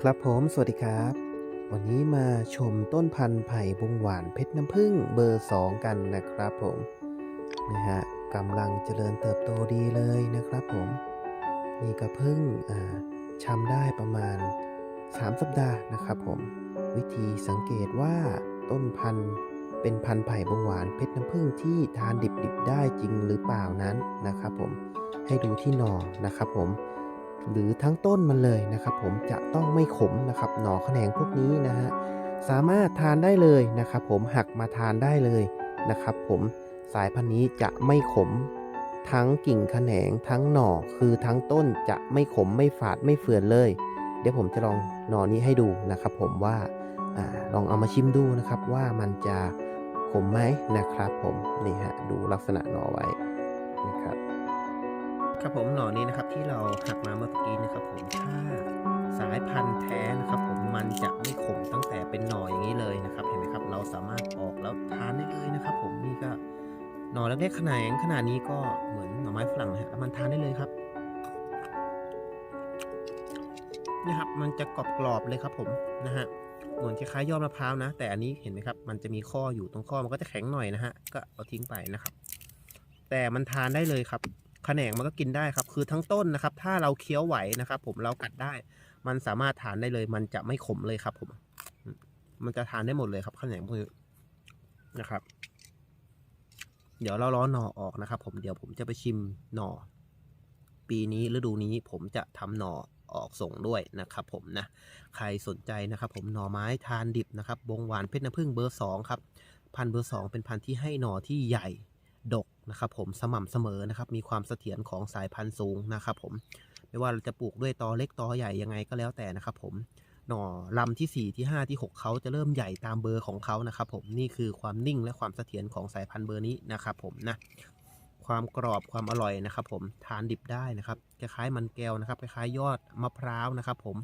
ครับผม สวัสดีครับ วันนี้มาชมต้นพันธุ์ไผ่บงหวานเพชรน้ำผึ้งเบอร์ 2 กันนะครับผมนะฮะกำลังเจริญเติบโตดีเลยนะครับผม นี่ก็เพิ่งอ่าชำได้ประมาณ 3 สัปดาห์นะครับผม วิธีสังเกตว่าต้นพันธุ์เป็นพันธุ์ไผ่บงหวานเพชรน้ำผึ้งที่ทานดิบๆได้จริงหรือเปล่านั้นนะครับผมให้ดูที่หน่อนะครับผม หรือทั้งต้นมันเลยนะครับผมจะต้องไม่ขมนะครับหน่อแขนงพวกนี้นะฮะสามารถทานได้เลยนะครับผมหักมาทานได้เลยนะครับผมสายพันธุ์นี้จะไม่ขม ทั้งกิ่งแขนงทั้งหน่อคือทั้งต้นจะไม่ขมไม่ฝาดไม่เฟื่อนเลย เดี๋ยวผมจะลองหน่อนี้ให้ดูนะครับผมว่าอลองเอามาชิมดูนะครับว่ามันจะขมไหมนะครับผมนี่ฮะดูลักษณะหน่อไว้นะครับ ครับผมหน่อนี้นะครับที่เราหักมาเมื่อกี้นะครับผมถ้าสายพันธุ์แท้นะครับผมมันจะไม่ขมตั้งแต่เป็นหน่ออย่างนี้เลยนะครับ เห็นไหมครับเราสามารถออกแล้วทานได้เลยนะครับผมนี่ก็หน่อเล็กๆขนาดขนาดนี้ก็เหมือนหน่อไม้ฝรั่งนะฮะแล้วมันทานได้เลยครับนี่ครับมันจะกรอบๆเลยครับผมนะฮะเหมือนคล้ายๆยอดมะพร้าวนะ แต่อันนี้เห็นไหมครับ มันจะมีข้ออยู่ตรงข้อมันก็จะแข็งหน่อยนะฮะก็เอาทิ้งไปนะครับ แต่มันทานได้เลยครับ แขนงมันก็กินได้ครับ คือทั้งต้นนะครับ ถ้าเราเคี้ยวไหวนะครับ ผมเรากัดได้ มันสามารถทานได้เลย มันจะไม่ขมเลยครับ ผม มันจะทานได้หมดเลยครับแขนงพวกนี้นะครับ เดี๋ยวเราล้อหน่อออกนะครับ ผมเดี๋ยวผมจะไปชิมหน่อ ปีนี้ฤดูนี้ผมจะทำหน่อออกส่งด้วยนะครับผมนะ ใครสนใจนะครับ ผมหน่อไม้ทานดิบนะครับ บงหวานเพชรน้ำผึ้งเบอร์สองครับ พันเบอร์สองเป็นพันที่ให้หน่อที่ใหญ่ ดก นะครับผมสม่ำเสมอนะครับ มีความเสถียรของสายพันธุ์สูงนะครับผมไม่ว่าเราจะปลูกด้วยตอเล็กตอใหญ่ยังไงก็แล้วแต่นะครับผมหน่อลำที่ 4 ที่ 5 ที่ 6เขาจะเริ่มใหญ่ตามเบอร์ของเขานะครับผมนี่คือความนิ่งและความเสถียรของสายพันธุ์เบอร์นี้นะครับผมนะความกรอบความอร่อยนะครับผมทานดิบได้นะครับคล้ายๆมันแก้วนะครับคล้ายๆยอดมะพร้าวนะครับผม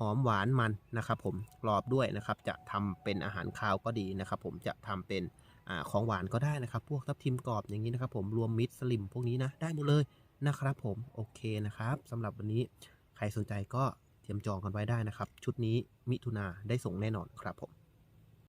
หอมหวานมันนะครับผมกรอบด้วยนะครับ จะทำเป็นอาหารคาวก็ดีนะครับ ผมจะทำเป็นอของหวานก็ได้นะครับ พวกทับทิมกรอบอย่างนี้นะครับผมรวมมิตรสลิมพวกนี้นะได้หมดเลยนะครับ ผมโอเคนะครับสำหรับวันนี้ใครสนใจก็เตรียมจองกันไว้ได้นะครับ ชุดนี้มิถุนาได้ส่งแน่นอนครับผม